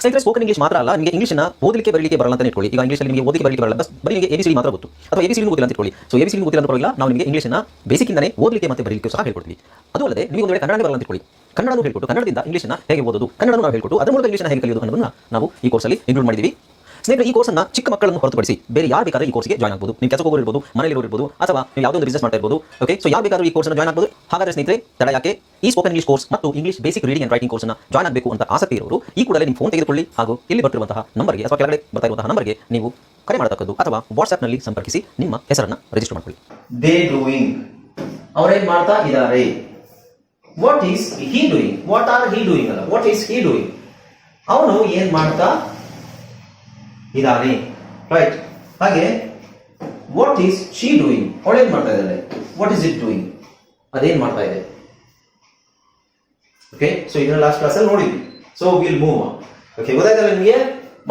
ಸ್ನೇಹಿತರೆ spoken English ಮಾತ್ರ ಅಲ್ಲ, ನಿಮಗೆ ಇಂಗ್ಲಿಷ್ನ ಓದಲಿಕ್ಕೆ, ಬರಲಿಕ್ಕೆ ಬರಲ್ಲ ಅಂತ ಇಟ್ಕೊಳ್ಳಿ. ಈಗ ಇಂಗ್ಲೀಷ್ ನಿಮಗೆ ಓದಲಿಕ್ಕೆ ಬರಲಿಕ್ಕೆ ಬರಲ್ಲ ಬಸ್ ಬರೀ ನಿಮಗೆ ಎಬಿಸಿಡಿ ಮಾತ್ರ ಗೊತ್ತು. ಅಥವಾ ಎಬಿಸಿಡಿ ಓದಿಲ್ಲ ಅಂತ ಇಟ್ಕೊಳ್ಳಿ. ಸೊ ಎಬಿಸಿಡಿ ಓದಿಲ್ಲ ಅಂತ ಪರವಾಗಿಲ್ಲ ನಾವು ನಿಮಗೆ ಇಂಗ್ಲಿಷ್ನ ಬೇಸಿಕ್ಕಿಂದನೇ ಓದಲಿಕ್ಕೆ ಮತ್ತೆ ಬರಲಿಕ್ಕೆ ಸಹ ಹೇಳ್ಕೊಡ್ತೀವಿ. ಅದು ಅಲ್ಲದೆ ನೀವು ಒಂದು ವೇಳೆ ಕನ್ನಡ ಬರಲ್ಲ ಅಂತ ಇಟ್ಕೊಳ್ಳಿ. ಕನ್ನಡನೂ ಹೇಳ್ಕೊಟ್ಟು, ಕನ್ನಡದಿಂದ ಇಂಗ್ಲಿಷ್ನ ಹೇಗೆ ಓದೋದು, ಕನ್ನಡನೂ ನಾವು ಹೇಳ್ಕೊಟ್ಟು, ಅದರ ಮೂಲಕ ಇಂಗ್ಲಿಷ್ನ ಹೇಗೆ ಕಲಿಯೋದು ಅನ್ನೋದನ್ನ ನಾವು ಈ ಕೋರ್ಸಲ್ಲಿ ಇನ್ಕ್ಲೂಡ್ ಮಾಡಿದ್ದೀವಿ ಸ್ನೇಹಿತರೆ, ಈ ಕೋರ್ಸನ್ನ ಚಿಕ್ಕ ಮಕ್ಕಳನ್ನು ಹೊರತುಪಡಿಸಿ ಬೇರೆ ಯಾರು ಬೇಕಾದ್ರೆ ಈ ಕೋರ್ಸ್ಗೆ ಜಾಯ್ನ್ ಆಗಬಹುದು ನೀವು ಕೆಲಸ ಹೋಗಿರ್ಬೋದು ಮನೆಯಲ್ಲಿ ಇರ್ಬೋದು, ಅಥವಾ ನೀವು ಯಾವುದೋ ಒಂದು ಬಿಸ್ನೆಸ್ ಮಾಡ್ತಾ ಇರ್ಬೋದು ಓಕೆ ಸೊ ಯಾರು ಬೇಕಾದ್ರೂ ಈ ಕೋರ್ಸ್ನ ಜಾಯ್ನ್ ಆಗ್ಬೋದು. ಹಾಗಾದ್ರೆ ಸ್ನೇಹಿತರೆ, ತಡ ಯಾಕೆ? ಈ ಸ್ಪೋಕನ್ ಇಂಗ್ಲಿಷ್ ಕೋರ್ಸ್ ಮತ್ತು English basic reading and writing ಕೋರ್ಸ್ನ ಜಾಯ್ನ್ ಆಗಬೇಕು ಅಂತ ಆಸಕ್ತಿ ಇರೋರು, ಈ ಕೂಡಲೇ ನಿಮ್ಮ ಫೋನ್ ತೆಗೆದುಕೊಳ್ಳಿ ಹಾಗೂ ಇಲ್ಲಿ ಬರ್ತಿರುವಂತಹ ನಂಬರ್ಗೆ ಅಥವಾ ಕೆಳಗಡೆ ಬರ್ತಾ ಇರುವಂತಹ ನಂಬರ್ಗೆ ನೀವು ಕರೆ ಮಾಡತಕ್ಕದ್ದು ಅಥವಾ ವಾಟ್ಸ್ಆ್ಯಪ್ನಲ್ಲಿ ಸಂಪರ್ಕಿಸಿ ನಿಮ್ಮ ಹೆಸರನ್ನ ರಿಜಿಸ್ಟರ್ ಮಾಡಿಕೊಳ್ಳಿ. ದೇ ಡೂಯಿಂಗ್ ಅವರೇನು ಮಾಡ್ತಾ ಇದ್ದಾರೆ? What is he doing what are he doing ಅಲ್ಲ? ವಾಟ್ ಈಸ್ ಹಿ ಡೂಯಿಂಗ್ ಅವನು ಏನ್ ಮಾಡ್ತಾ ಇದ್ದಾನೆ ರೈಟ್ ಹಾಗೆ ವಾಟ್ ಈಸ್ ಶಿ ಡೂಯಿಂಗ್ ಅವಳೇನ್ ಮಾಡ್ತಾ ಇದ್ದಾಳೆ? ವಾಟ್ ಈಸ್ ಇಟ್ ಡೂಯಿಂಗ್ ಅದೇನ್ ಮಾಡ್ತಾ ಇದೆ? ಓಕೆ ಸೊ ಇದನ್ನ ಲಾಸ್ಟ್ ಕ್ಲಾಸ್ ಅಲ್ಲಿ ನೋಡಿದ್ವಿ. ಸೊ ವಿಲ್ ಮೂವ್ ಓಕೆ ಗೊತ್ತಾಯ್ತಲ್ಲ ನಿಮಗೆ?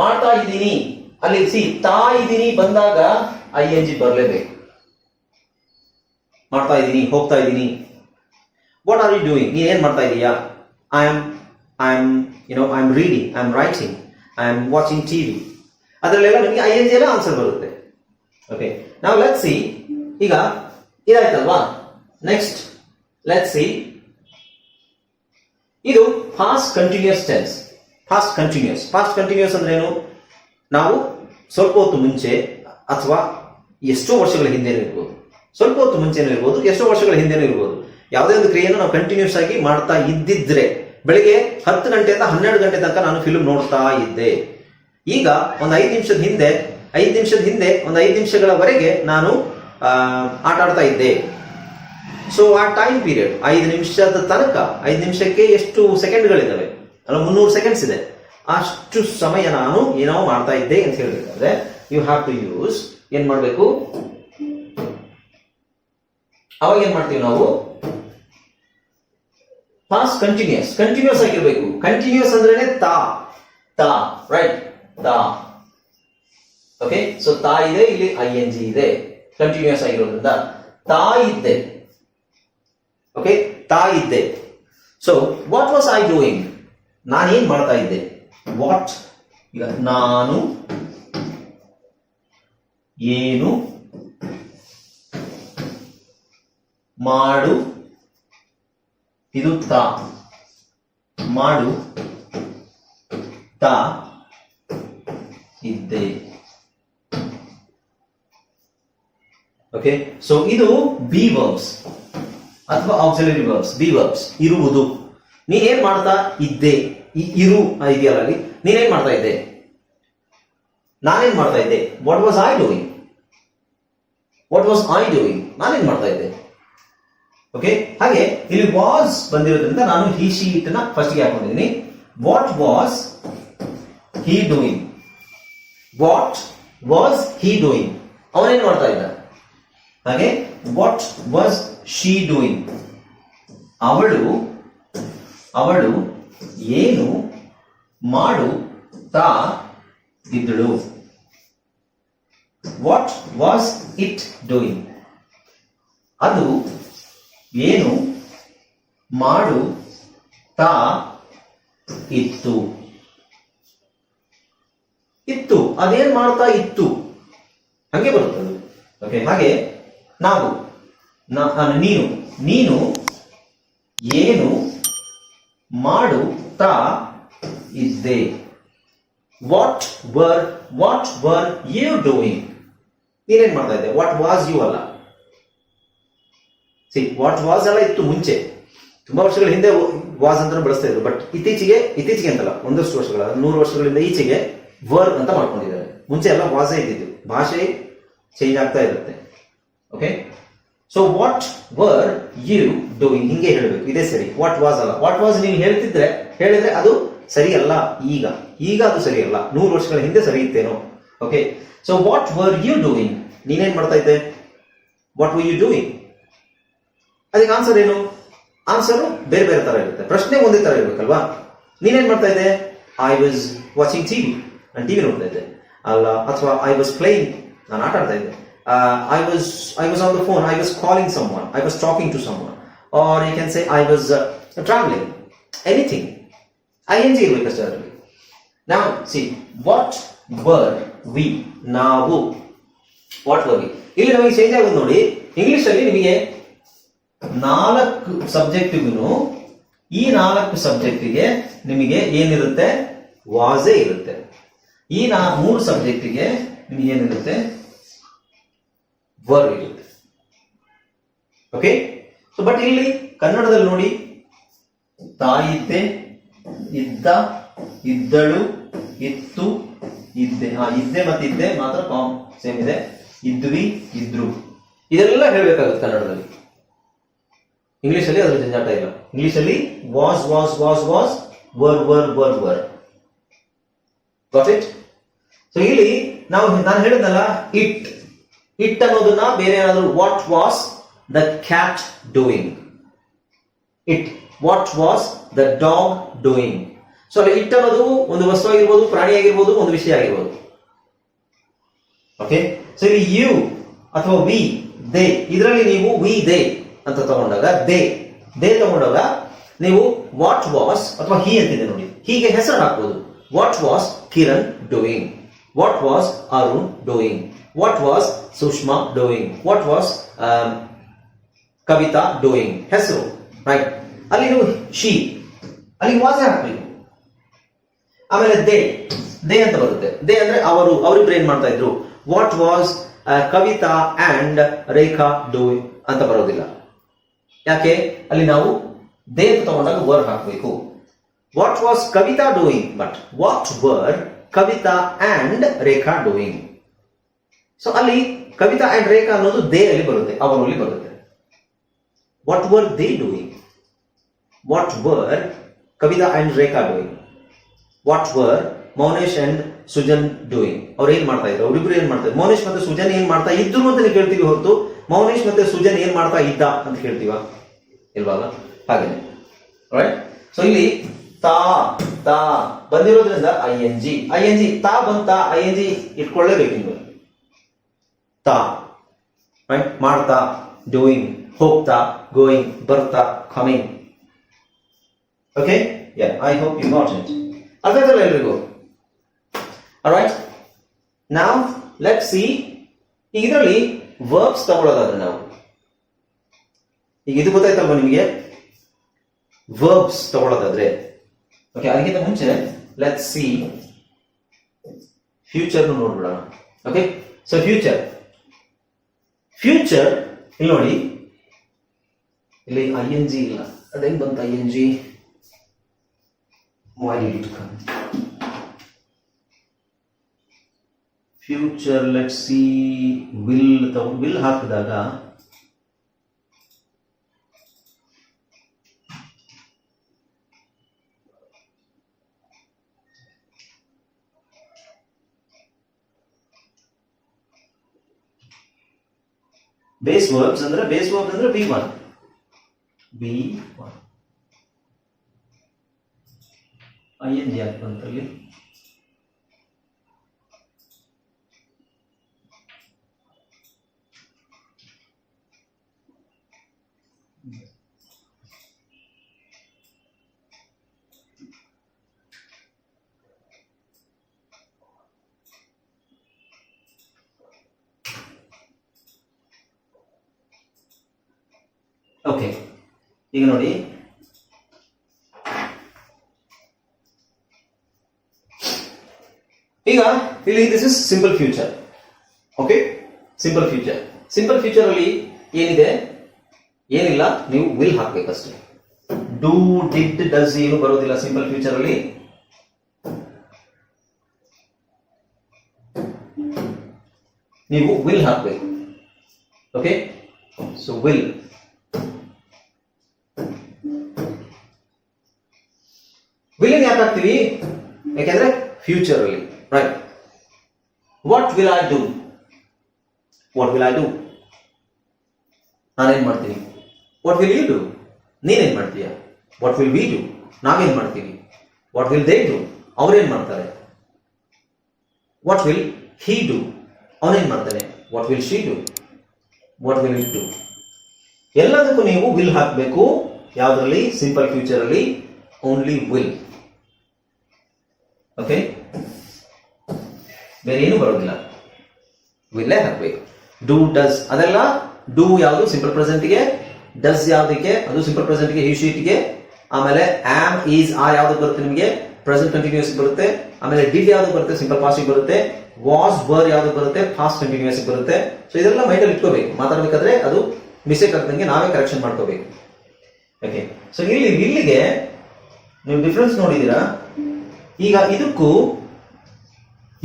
ಮಾಡ್ತಾ ಇದ್ದೀನಿ. ಅಲ್ಲಿ ಸಿ ತಾ ಇದ್ದೀನಿ ಬಂದಾಗ ಐ ಎನ್ ಜಿ ಬರಲೇಬೇಕು. ಮಾಡ್ತಾ ಇದ್ದೀನಿ, ಹೋಗ್ತಾ ಇದ್ದೀನಿ. ವಾಟ್ ಆರ್ ಯು ಡೂಯಿಂಗ್ ನೀನು ಏನ್ ಮಾಡ್ತಾ ಇದೀಯಾ? I am I am you know I am reading I am writing I am watching TV ಅದರಲ್ಲೆಲ್ಲ ನಿಮಗೆ ಐ ಎನ್ ಜಿ ಎಲ್ಲ ಆನ್ಸರ್ ಬರುತ್ತೆ. ಓಕೆ ನಾವು ಲೆಟ್ ಸಿ ಈಗ ಇದಾಯ್ತಲ್ವಾ? ನೆಕ್ಸ್ಟ್ ಲೆಟ್ ಸಿ ಇದು past continuous tense past continuous past continuous ಅಂದ್ರೆ ಏನು? ನಾವು ಸ್ವಲ್ಪ ಹೊತ್ತು ಮುಂಚೆ ಅಥವಾ ಎಷ್ಟೋ ವರ್ಷಗಳ ಹಿಂದೆ ಇರ್ಬೋದು. ಸ್ವಲ್ಪ ಹೊತ್ತು ಮುಂಚೆನೂ ಇರ್ಬೋದು, ಎಷ್ಟೋ ವರ್ಷಗಳ ಹಿಂದೆನೂ ಇರ್ಬೋದು. ಯಾವುದೇ ಒಂದು ಕ್ರಿಯೆಯನ್ನು ನಾವು ಕಂಟಿನ್ಯೂಸ್ ಆಗಿ ಮಾಡ್ತಾ ಇದ್ದಿದ್ರೆ, ಬೆಳಿಗ್ಗೆ ಹತ್ತು ಗಂಟೆಯಿಂದ ಹನ್ನೆರಡು ಗಂಟೆ ತನಕ ನಾನು ಫಿಲ್ಮ್ ನೋಡ್ತಾ ಇದ್ದೆ. ಈಗ ಒಂದು ಐದು ನಿಮಿಷದ ಹಿಂದೆ, ಐದು ನಿಮಿಷದ ಹಿಂದೆ ಒಂದು ಐದು ನಿಮಿಷಗಳವರೆಗೆ ನಾನು ಆಟ ಆಡ್ತಾ ಇದ್ದೆ. ಸೊ ಆ ಟೈಮ್ ಪೀರಿಯಡ್ ಐದು ನಿಮಿಷದ ತನಕ, ಐದು ನಿಮಿಷಕ್ಕೆ ಎಷ್ಟು ಸೆಕೆಂಡ್ಗಳಿದ್ದಾವೆ ಅಲ್ಲ, ಮುನ್ನೂರು ಸೆಕೆಂಡ್ಸ್ ಇದೆ. ಅಷ್ಟು ಸಮಯ ನಾನು ಏನೋ ಮಾಡ್ತಾ ಇದ್ದೆ ಅಂತ ಹೇಳಬೇಕಾದ್ರೆ ಯು ಹ್ಯಾವ್ ಟು ಯೂಸ್ ಏನ್ ಮಾಡಬೇಕು? ಅವಾಗ ಏನ್ ಮಾಡ್ತೀವಿ ನಾವು? ಪಾಸ್ ಕಂಟಿನ್ಯೂಸ್ ಕಂಟಿನ್ಯೂಸ್ ಆಗಿರ್ಬೇಕು. ಕಂಟಿನ್ಯೂಸ್ ಅಂದ್ರೆ ತಾ ತಾ ರೈಟ್ ತಾ. ಓಕೆ ಸೊ ತಾ ಇದೆ, ಇಲ್ಲಿ ಐ ಎನ್ ಜಿ ಇದೆ. ಕಂಟಿನ್ಯೂಸ್ ಆಗಿರೋದ್ರಿಂದ ತಾ ಇದ್ದೆ. ಓಕೆ ತಾ ಇದ್ದೆ. So what was I doing ನಾನೇನ್ ಮಾಡ್ತಾ ಇದ್ದೆ? ವಾಟ್ ಈಗ ನಾನು ಏನು ಮಾಡು, ಇದು ತಾ. ಮಾಡು, ತಾ. ಇದ್ದೆ ಓಕೆ ಸೊ ಇದು ಬಿ ವರ್ಬ್ಸ್ ಅಥವಾ ಆಕ್ಸಿಲರಿ ವರ್ಬ್ಸ್ ಬಿ ವರ್ಬ್ಸ್ ಇರುವುದು. ನೀನೇನ್ ಮಾಡ್ತಾ ಇದ್ದೆ? ಇರು ಇದೆಯಲ್ಲ ಅಲ್ಲಿ. ನೀನೇನ್ ಮಾಡ್ತಾ ಇದ್ದೆ? ನಾನೇನ್ ಮಾಡ್ತಾ ಇದ್ದೆ? What was I doing what was I doing ನಾನೇನ್ ಮಾಡ್ತಾ ಇದ್ದೆ? ಓಕೆ ಹಾಗೆ, ಇಲ್ಲಿ ವಾಸ್ ಬಂದಿರೋದ್ರಿಂದ ನಾನು ಹಿ ಶಿ ಇಟ್ನ ಫಸ್ಟ್ ಹಾಕೊಂಡಿದ್ದೀನಿ. What was he doing what was he doing ಅವನೇನ್ ಮಾಡ್ತಾ ಇದ್ದ ಹಾಗೆ ವಾಟ್ ವಾಸ್ ಶಿ ಡೂಯಿಂಗ್ ಅವಳು ಅವಳು ಏನು ಮಾಡು ತಾ ಇದ್ದಳು. ವಾಟ್ ವಾಸ್ ಇಟ್ ಡೂಯಿಂಗ್ ಅದು ಏನು ಮಾಡು ತಾ ಇತ್ತು. ಇತ್ತು. ಅದೇನ್ ಮಾಡ್ತಾ ಇತ್ತು? ಹಂಗೆ ಬರುತ್ತದೆ ಓಕೆ ಹಾಗೆ ನಾವು ನೀನು ನೀನು ಏನು ಮಾಡುತ್ತಾ ಇದ್ದೆ? What were what were you doing ನೀನೇನ್ ಮಾಡ್ತಾ ಇದ್ದೆ? ವಾಟ್ ವಾಸ್ ಯು ಅಲ್ಲ? ಸಿ ವಾಟ್ ವಾಸ್ ಅಲ್ಲ ಇತ್ತು ಮುಂಚೆ. ತುಂಬಾ ವರ್ಷಗಳ ಹಿಂದೆ ವಾಸ್ ಅಂತ ಬಳಸ್ತಾ ಇದ್ರು. ಬಟ್ ಇತ್ತೀಚೆಗೆ ಇತ್ತೀಚೆಗೆ ಅಂತಲ್ಲ, ಒಂದಷ್ಟು ವರ್ಷಗಳ, ನೂರು ವರ್ಷಗಳಿಂದ ಈಚೆಗೆ ವರ್ ಅಂತ ಮಾಡ್ಕೊಂಡಿದ್ದಾರೆ. ಮುಂಚೆ ಎಲ್ಲ ವಾಸೇ ಇದ್ದಿದ್ದು. ಭಾಷೆ ಚೇಂಜ್ ಆಗ್ತಾ ಇರುತ್ತೆ. Okay so what were you doing ಹಿಂಗೆ ಹೇಳಬೇಕು. ಇದೇ ಸರಿ. ವಾಟ್ ವಾಸ್ ಅಲ್ಲ. ವಾಟ್ ವಾಸ್ ನೀವು ಹೇಳ್ತಿದ್ರೆ, ಹೇಳಿದ್ರೆ ಅದು ಸರಿಯಲ್ಲ. ಈಗ. ಈಗ ಅದು ಸರಿಯಲ್ಲ. ನೂರು ವರ್ಷಗಳ ಹಿಂದೆ ಸರಿ ಇತ್ತೇನೋ okay so what were you doing ನೀನೇನ್ ಮಾಡ್ತಾ ಇದ್ದೆ? ವಾಟ್ ವರ್ ಯು ಡೂಯಿಂಗ್ ಅದಕ್ಕೆ ಆನ್ಸರ್ ಏನು? ಆನ್ಸರ್ ಬೇರೆ ಬೇರೆ ತರ ಇರುತ್ತೆ. ಪ್ರಶ್ನೆ ಒಂದೇ ತರ ಇರ್ಬೇಕಲ್ವಾ? ನೀನೇನ್ ಮಾಡ್ತಾ ಇದ್ದೆ? ಐ ವಾಸ್ ವಾಚಿಂಗ್ ಟಿವಿ ನಾನು ಟಿವಿ ನೋಡ್ತಾ ಇದ್ದೆ. ಅಲ್ಲ, ಅಥವಾ ಐ ವಾಸ್ ಪ್ಲೇಯಿಂಗ್ ನಾನು ಆಟ ಆಡ್ತಾ ಇದ್ದೆ. I was I was on the phone I was calling someone I was talking to someone or you can say I was travelling anything I N G ಇರ್ಬೇಕಷ್ಟೇ ಅದರಲ್ಲಿ. ನಾವು ಸಿ ವಾಟ್ ವರ್ ವಿ ನಾವು? What were we ಇಲ್ಲಿ ನಮಗೆ change ಆಗೋದು ನೋಡಿ. English ಅಲ್ಲಿ ನಿಮಗೆ ನಾಲ್ಕು ಸಬ್ಜೆಕ್ಟಿಗೂ ಈ ನಾಲ್ಕು ಸಬ್ಜೆಕ್ಟಿಗೆ ನಿಮಗೆ ಏನಿರುತ್ತೆ? ವಾಜೆ ಇರುತ್ತೆ. ಈ ನಾ ಮೂರು ಸಬ್ಜೆಕ್ಟಿಗೆ ನಿಮ್ಗೆ ಏನಿರುತ್ತೆ ವರ್ ಇರುತ್ತೆ. ಓಕೆ ಸೊ ಬಟ್ ಇಲ್ಲಿ ಕನ್ನಡದಲ್ಲಿ ನೋಡಿ ತಾಯಿದ್ದೆ ಇದ್ದ ಇದ್ದಳು, ಇತ್ತು, ಇದ್ದೆ. ಹಾ, ಇದ್ದೆ ಮತ್ತೆ ಇದ್ದೆ, ಮಾತ್ರ ಕಾಮ್ ಸೇಮ್ ಇದೆ. ಇದ್ವಿ, ಇದ್ರು. ಇದೆಲ್ಲ ಹೇಳ್ಬೇಕಾಗುತ್ತೆ ಕನ್ನಡದಲ್ಲಿ. ಇಂಗ್ಲಿಷ್ ಅಲ್ಲಿ ಅದ್ರ ಜಂಜಾಟ ಇಲ್ಲ. ಇಂಗ್ಲಿಷ್ ಅಲ್ಲಿ was was was was were were were were perfect so ಇಲ್ಲಿ ನಾವು ನಾನು ಹೇಳಿದ್ನಲ್ಲ ಇಟ್ ಇಟ್ ಅನ್ನೋದನ್ನ ಬೇರೆ ಏನಾದ್ರು what was the cat doing it what was the dog doing so ಅಲ್ಲಿ ಇಟ್ ಅನ್ನೋದು ಒಂದು ವಸ್ತು ಆಗಿರ್ಬೋದು, ಪ್ರಾಣಿ ಆಗಿರ್ಬೋದು, ಒಂದು ವಿಷಯ ಆಗಿರ್ಬೋದು. ಓಕೆ ಸೊ ಇಲ್ಲಿ ಯು ಅಥವಾ ವಿ ದೇ ಇದರಲ್ಲಿ ನೀವು ವಿ ದೇ ಅಂತ ತಗೊಂಡಾಗ ದೇ ದೇ ತಗೊಂಡಾಗ ನೀವು ವಾಟ್ ವಾಸ್ ಅಥವಾ ಹಿ ಅಂತಿದೆ ನೋಡಿ. ಹೀಗೆ ಹೆಸರು ಹಾಕ್ಬೋದು. What was Kiran doing what was Arun doing what was Sushma doing what was Kavitha doing ಹೆಸರು ರೈಟ್ ಅಲ್ಲಿ ನೀವು ಶಿ ಅಲ್ಲಿ ವಾಸೆ ಹಾಕ್ಬೇಕು ಆಮೇಲೆ ದೇ ದೇ ಅಂತ ಬರುತ್ತೆ. ದೇ ಅಂದ್ರೆ ಅವರು, ಅವರಿಬ್ರು ಏನ್ ಮಾಡ್ತಾ ಇದ್ರು? What was Kavitha and Rekha do ಅಂತ ಬರೋದಿಲ್ಲ. ಯಾಕೆ? ಅಲ್ಲಿ ನಾವು ದೇ ತಗೊಂಡಾಗ ವರ್ ಹಾಕಬೇಕು. What was Kavitha doing but what were Kavitha and Rekha doing. So ಅಲ್ಲಿ ಕವಿತಾ ಅಂಡ್ ರೇಖಾ ಅನ್ನೋದು ದೇ ಅಲ್ಲಿ ಬರುತ್ತೆ ಅವರಲ್ಲಿ ಬರುತ್ತೆ. What were they doing what were Kavitha and Rekha doing what were Mounesh and Sujan doing ಅವ್ರು ಏನ್ ಮಾಡ್ತಾ ಇದ್ರು? ಅವರಿಬ್ರು ಏನ್ ಮಾಡ್ತಾ ಇದ್ರು? ಮೌನೇಶ್ ಮತ್ತೆ ಸುಜನ್ ಏನ್ ಮಾಡ್ತಾ ಇದ್ರು ಅಂತ ಕೇಳ್ತೀವಿ ಹೊರತು. ಮೌನೇಶ್ ಮತ್ತೆ ಸುಜನ್ ಏನ್ ಮಾಡ್ತಾ ಇದ್ದ ಅಂತ ಕೇಳ್ತೀವ? ಇಲ್ವಲ್ಲ? ಹಾಗೆ ರೈಟ್ ಸೊ ಇಲ್ಲಿ ತಾ ತಾ ಬಂದಿರೋದ್ರಿಂದ I N G. I N G, ತಾ ಬಂತ, ಐ ಎನ್ ಜಿ ಇಟ್ಕೊಳ್ಳೇಬೇಕು ನೀವು ತಾ ರೈಟ್ ಮಾಡ್ತಾ ಡೂಯಿಂಗ್ ಹೋಗ್ತಾ ಗೋಯಿಂಗ್ ಬರ್ತಾ coming okay I hope you not it ಅರ್ಥ ಆಯ್ತಲ್ಲ ಎಲ್ರಿಗೂ? ರೈಟ್ ನಾವು ಲೆಟ್ ಸಿ ಈಗ ಇದರಲ್ಲಿ ವರ್ಬ್ಸ್ ತಗೊಳ್ಳೋದಾದ್ರೆ ನಾವು. ಈಗ ಇದು ಗೊತ್ತಾಯ್ತಲ್ವ ನಿಮಗೆ? ವರ್ಬ್ಸ್ ತಗೊಳ್ಳೋದಾದ್ರೆ. ಓಕೆ ಅದಕ್ಕಿಂತ ಮುಂಚೆ ಲೆಟ್ ಸಿ ಫ್ಯೂಚರ್ ನೋಡ್ಬಿಡೋಣ. ಓಕೆ ಸೊ ಫ್ಯೂಚರ್ ಫ್ಯೂಚರ್ ಇಲ್ಲಿ ನೋಡಿ. ಇಲ್ಲಿ ಐ ಎನ್ ಜಿ ಇಲ್ಲ ಅದೇನ್ ಬಂತ I N G future let see will will ಹಾಕಿದಾಗ ಬೇಸ್ ವರ್ಬ್ಸ್ ಅಂದ್ರೆ ಬೇಸ್ ವರ್ಬ್ಸ್ ಅಂದ್ರೆ V one V one I N G ಬಂತಲ್ಲಿ okay ಈಗ ನೋಡಿ. ಈಗ ಇಲ್ಲಿ this is simple future okay simple future simple future ಅಲ್ಲಿ ಏನಿದೆ? ಏನಿಲ್ಲ? ನೀವು ವಿಲ್ ಹಾಕ್ಬೇಕಷ್ಟೇ. ಡೂ ಡಿಡ್ ಡಸ್ ಏನು ಬರೋದಿಲ್ಲ ಸಿಂಪಲ್ ಫ್ಯೂಚರ್ ಅಲ್ಲಿ? ನೀವು ವಿಲ್ ಹಾಕ್ಬೇಕು. ಓಕೆ ಸೊ ವಿಲ್ ಹಾಕ್ತೀವಿ ಯಾಕೆಂದ್ರೆ ಫ್ಯೂಚರ್ ಅಲ್ಲಿ right what will I do what will I do ನಾನೇನ್ ಮಾಡ್ತೀನಿ? ವಾಟ್ ವಿಲ್ ಯು ಡೂ ನೀನೇನ್ ಮಾಡ್ತೀಯ? ವಾಟ್ ವಿಲ್ ವಿ ಡೂ ನಾವೇನ್ ಮಾಡ್ತೀವಿ? ವಾಟ್ ವಿಲ್ ದೇ ಡೂ ಅವ್ರೇನ್ ಮಾಡ್ತಾರೆ? ವಾಟ್ ವಿಲ್ ಹೀ ಡೂ ಅವನೇನ್ ಮಾಡ್ತಾನೆ? What will she do what will it do ಎಲ್ಲದಕ್ಕೂ ನೀವು ವಿಲ್ ಹಾಕಬೇಕು. ಯಾವುದರಲ್ಲಿ? ಸಿಂಪಲ್ ಫ್ಯೂಚರ್ ಅಲ್ಲಿ. ಓನ್ಲಿ ವಿಲ್ ಓಕೆ ಬೇರೆ ಏನು ಬರೋದಿಲ್ಲ ವಿಲ್ಲೇ ಹಾಕ್ಬೇಕು ಡೂ ಡಸ್ ಅದೆಲ್ಲ ಡೂ ಯಾವುದು? ಸಿಂಪಲ್ ಪ್ರೆಸೆಂಟ್ಗೆ ಡಸ್ ಯಾವ್ದಕ್ಕೆ? ಅದು ಸಿಂಪಲ್ ಪ್ರೆಸೆಂಟ್ಗೆ ಹಿ ಶೀಟ್ಗೆ ಆಮೇಲೆ ಆಮ್ ಈಸ್ ಆರ್ ಯಾವ್ದು ಬರುತ್ತೆ ನಿಮಗೆ? ಪ್ರೆಸೆಂಟ್ ಕಂಟಿನ್ಯೂಸ್ ಬರುತ್ತೆ. ಆಮೇಲೆ ಡಿಡ್ ಯಾವ್ದು ಬರುತ್ತೆ? ಸಿಂಪಲ್ ಪಾಸ್ಟಿಗೆ ಬರುತ್ತೆ. ವಾಸ್ ಬರ್ ಯಾವ್ದು ಬರುತ್ತೆ? ಫಾಸ್ಟ್ ಕಂಟಿನ್ಯೂಸ್ ಬರುತ್ತೆ. ಸೊ ಇದೆಲ್ಲ ಮೈಂಡಲ್ಲಿ ಇಟ್ಕೋಬೇಕು. ಮಾತಾಡ್ಬೇಕಾದ್ರೆ ಅದು ಮಿಸ್ಟೇಕ್ ಆಗ್ದಂಗೆ ನಾವೇ ಕರೆಕ್ಷನ್ ಮಾಡ್ಕೋಬೇಕು. ಓಕೆ ಸೊ ಇಲ್ಲಿ, ಇಲ್ಲಿಗೆ ನೀವು ಡಿಫ್ರೆನ್ಸ್ ನೋಡಿದೀರಾ ಈಗ ಇದಕ್ಕೂ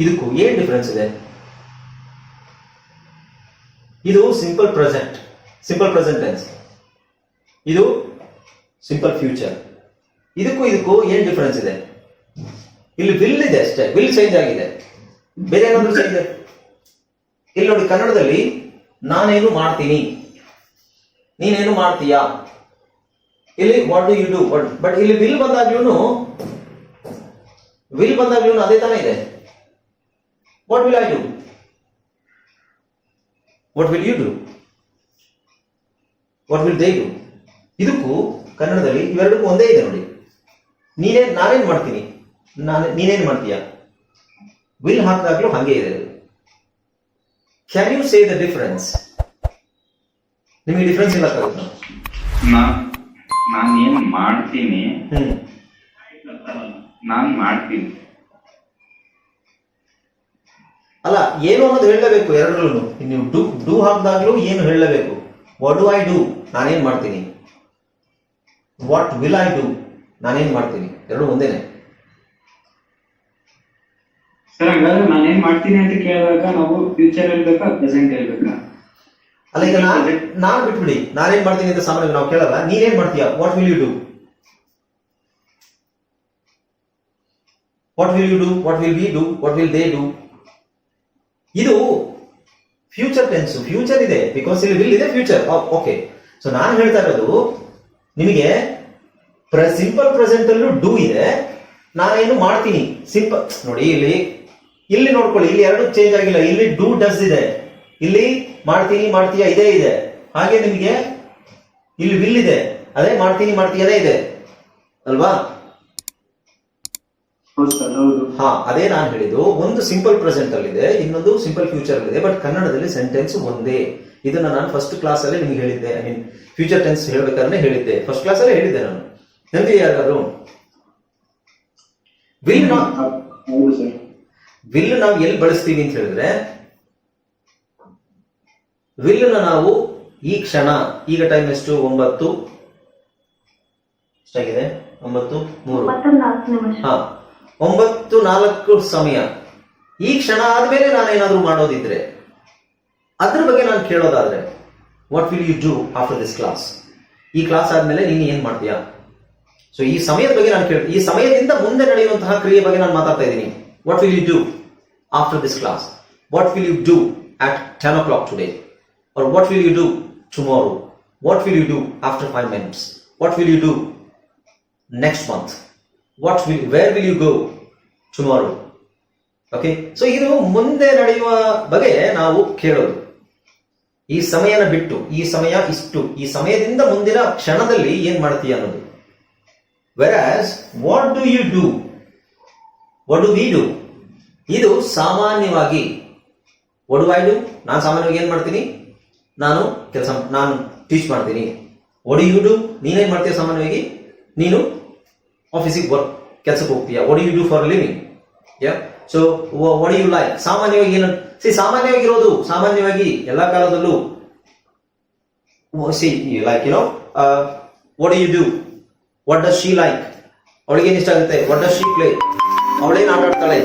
ಇದಕ್ಕೂ ಏನ್ ಡಿಫರೆನ್ಸ್ ಇದೆ? ಇದು simple present simple present tense ಇದು ಸಿಂಪಲ್ ಫ್ಯೂಚರ್ ಇದಕ್ಕೂ ಇದಕ್ಕೂ ಏನ್ ಡಿಫರೆನ್ಸ್ ಇದೆ? ಇಲ್ಲಿ ವಿಲ್ ಇದೆ ಅಷ್ಟೇ. ವಿಲ್ ಚೇಂಜ್ ಆಗಿದೆ. ಬೇರೆ ಏನಾದ್ರು ಚೇಂಜ್ ಇಲ್ಲಿ ನೋಡಿ, ಕನ್ನಡದಲ್ಲಿ ನಾನೇನು ಮಾಡ್ತೀನಿ? ನೀನೇನು ಮಾಡ್ತೀಯಾ? ಇಲ್ಲಿ what do you do but ಇಲ್ಲಿ ವಿಲ್ ಬಂದಾಗ್ಲೂ ವಿಲ್ ಬಂದಾಗ್ಲೂ ಅದೇ ತಾನೇ ಇದೆ? What will I do what will you do what will they do ಇದಕ್ಕೂ ಕನ್ನಡದಲ್ಲಿ ಇವೆರಡಕ್ಕೂ ಒಂದೇ ಇದೆ ನೋಡಿ. ನೀನೇನ್ ನಾನೇನ್ ಮಾಡ್ತೀನಿ? ನಾನು ನೀನೇನ್ ಮಾಡ್ತೀಯ? ವಿಲ್ ಹಾಕಿದಾಗ್ಲೂ ಹಂಗೆ ಇದೆ. Can you say the difference ನಿಮಗೆ ಡಿಫರೆನ್ಸ್ ಇಲ್ಲ ನಾನ್ ಏನ್ ಮಾಡ್ತೀನಿ? ನಾನ್ ಮಾಡ್ತೀನಿ. ಅಲ್ಲ ಏನು ಅನ್ನೋದು ಹೇಳಲೇಬೇಕು ಎರಡರಲ್ಲೂ. ನೀವು ಡೂ ಡೂ ಹಾಕಿದಾಗ್ಲೂ ಏನು ಹೇಳಲೇಬೇಕು? ವಾಟ್ ಡು ಐ ಡೂ ನಾನೇನ್ ಮಾಡ್ತೀನಿ? ವಾಟ್ ವಿಲ್ ಐ ಡೂ ನಾನೇನ್ ಮಾಡ್ತೀನಿ? ಎರಡು ಒಂದೇನೆ. ಸರ್ ಹಾಗಾದ್ರೆ ನಾನೇನ್ ಮಾಡ್ತೀನಿ ಅಂತ ಕೇಳಿದಾಗ ನಾವು ಫ್ಯೂಚರ್ ಹೇಳ್ಬೇಕಾ ಪ್ರೆಸೆಂಟ್ ಹೇಳ್ಬೇಕಾ? ಅಲ್ಲ ಈಗ ನಾನ್ ನಾನ್ ಬಿಟ್ಬಿಡಿ. ನಾನೇನ್ ಮಾಡ್ತೀನಿ ಅಂತ ಸಾಮಾನ್ಯ ನಾವು ಕೇಳಲ್ಲ. ನೀನೇನ್ ಮಾಡ್ತೀಯಾ? What will you do what will you do what will we do what will they do ಇದು ಫ್ಯೂಚರ್ ಟೆನ್ಸ್ ಫ್ಯೂಚರ್ ಇದೆ. ಬಿಕಾಸ್ ಇಲ್ಲಿ ವಿಲ್ ಇದೆ ಫ್ಯೂಚರ್ ಓಕೆ ಸೊ ನಾನು ಹೇಳ್ತಾ ಇರೋದು, ನಿಮಗೆ ಸಿಂಪಲ್ ಪ್ರೆಸೆಂಟ್ ಅಲ್ಲೂ ಡೂ ಇದೆ. ನಾನೇನು ಮಾಡ್ತೀನಿ? ಸಿಂಪಲ್ ನೋಡಿ, ಇಲ್ಲಿ ಇಲ್ಲಿ ನೋಡ್ಕೊಳ್ಳಿ, ಇಲ್ಲಿ ಎರಡು ಚೇಂಜ್ ಆಗಿಲ್ಲ. ಇಲ್ಲಿ ಡೂ ಡಸ್ ಇದೆ. ಇಲ್ಲಿ ಮಾಡ್ತೀನಿ, ಮಾಡ್ತೀಯ? ಇದೇ ಇದೆ. ಹಾಗೆ ನಿಮಗೆ ಇಲ್ಲಿ ವಿಲ್ ಇದೆ. ಅದೇ ಮಾಡ್ತೀನಿ ಮಾಡ್ತೀಯದೇ ಇದೆ. ಅಲ್ವಾ? ಹಾ ಅದೇ ನಾನು ಹೇಳಿದ್ದು ಒಂದು ಸಿಂಪಲ್ ಪ್ರೆಸೆಂಟ್ ಅಲ್ಲಿ ಇದೆ ಇನ್ನೊಂದು ಸಿಂಪಲ್ ಫ್ಯೂಚರ್ ಅಲ್ಲಿ ಇದೆ ಬಟ್ ಕನ್ನಡದಲ್ಲಿ ಸೆಂಟೆನ್ಸ್ ಒಂದೇ. ಇದನ್ನ ನಾನು ಫಸ್ಟ್ ಕ್ಲಾಸ್ ಅಲ್ಲಿ ನಿಮ್ಗೆ ಹೇಳಿದ್ದೆ ಐ ಮೀನ್ ಫ್ಯೂಚರ್ ಟೆನ್ಸ್ ಹೇಳ್ಬೇಕಾದ್ರೆ ಹೇಳಿದ್ದೆ. ಫಸ್ಟ್ ಕ್ಲಾಸ್ ಅಲ್ಲಿ ಹೇಳಿದ್ದೆ ನಾನು. ನಂದಿ ಯಾರಾದ್ರು? ವಿಲ್ ವಿಲ್ ನಾವು ಎಲ್ಲಿ ಬಳಸ್ತೀವಿ ಅಂತ ಹೇಳಿದ್ರೆ ವಿಲ್ನ ನಾವು ಈ ಕ್ಷಣ ಈಗ ಟೈಮ್ ಎಷ್ಟು? ಒಂಬತ್ತು? ಎಷ್ಟಾಗಿದೆ? ಒಂಬತ್ತು ಮೂರು. ಹಾ. ಒಂಬತ್ತು ನಾಲ್ಕು ಸಮಯ. ಈ ಕ್ಷಣ ಆದ್ಮೇಲೆ ಏನಾದರೂ ಮಾಡೋದಿದ್ರೆ, ಅದ್ರ ಬಗ್ಗೆ ನಾನು ಕೇಳೋದಾದ್ರೆ what will you do after this class ಈ ಕ್ಲಾಸ್ ಆದಮೇಲೆ ನೀನು ಏನು ಮಾಡ್ತೀಯಾ? ಸೊ ಈ ಸಮಯದ ಬಗ್ಗೆ ನಾನು ಕೇಳ್ತೀನಿ. ಈ ಸಮಯದಿಂದ ಮುಂದೆ ನಡೆಯುವಂತಹ ಕ್ರಿಯೆ ಬಗ್ಗೆ ನಾನು ಮಾತಾಡ್ತಾ ಇದ್ದೀನಿ. What will you do after this class what will you do at ten o'clock today or what will you do tomorrow what will you do after five minutes what will you do next month? What will where will you go tomorrow okay so ಇದು ಮುಂದೆ ನಡೆಯುವ ಬಗ್ಗೆ ನಾವು ಕೇಳೋದು. ಈ ಸಮಯನ ಬಿಟ್ಟು, ಈ ಸಮಯ ಇಷ್ಟು, ಈ ಸಮಯದಿಂದ ಮುಂದಿನ ಕ್ಷಣದಲ್ಲಿ ಏನ್ ಮಾಡ್ತೀಯ ಅನ್ನೋದು. Whereas what do you do what do we do ಇದು ಸಾಮಾನ್ಯವಾಗಿ ವಾಟ್ ಡು ಐ ಡು ನಾನು ಸಾಮಾನ್ಯವಾಗಿ ಏನ್ ಮಾಡ್ತೀನಿ? ನಾನು ಕೆಲಸ, ನಾನು ಟೀಚ್ ಮಾಡ್ತೀನಿ. ಒಡಿ ಯು ಡೂ ನೀನೇನ್ ಮಾಡ್ತೀಯ ಸಾಮಾನ್ಯವಾಗಿ? ನೀನು ಆಫೀಸಿಗೆ ವರ್ಕ್ ಕೆಲಸಕ್ಕೆ ಹೋಗ್ತೀಯಾ? ಒಡಿ you do for living yeah so what you like ಸಾಮಾನ್ಯವಾಗಿ ಏನು? ಸಿ ಸಾಮಾನ್ಯವಾಗಿ ಇರೋದು ಸಾಮಾನ್ಯವಾಗಿ ಎಲ್ಲ ಕಾಲದಲ್ಲೂ see like you know what you do what does she like ಅವಳಿಗೇನು ಇಷ್ಟ ಆಗುತ್ತೆ? ವಾಟ್ ಡಸ್ ಶಿ ಪ್ಲೇ ಅವಳೇನು ಆಟ ಆಡ್ತಾಳೆ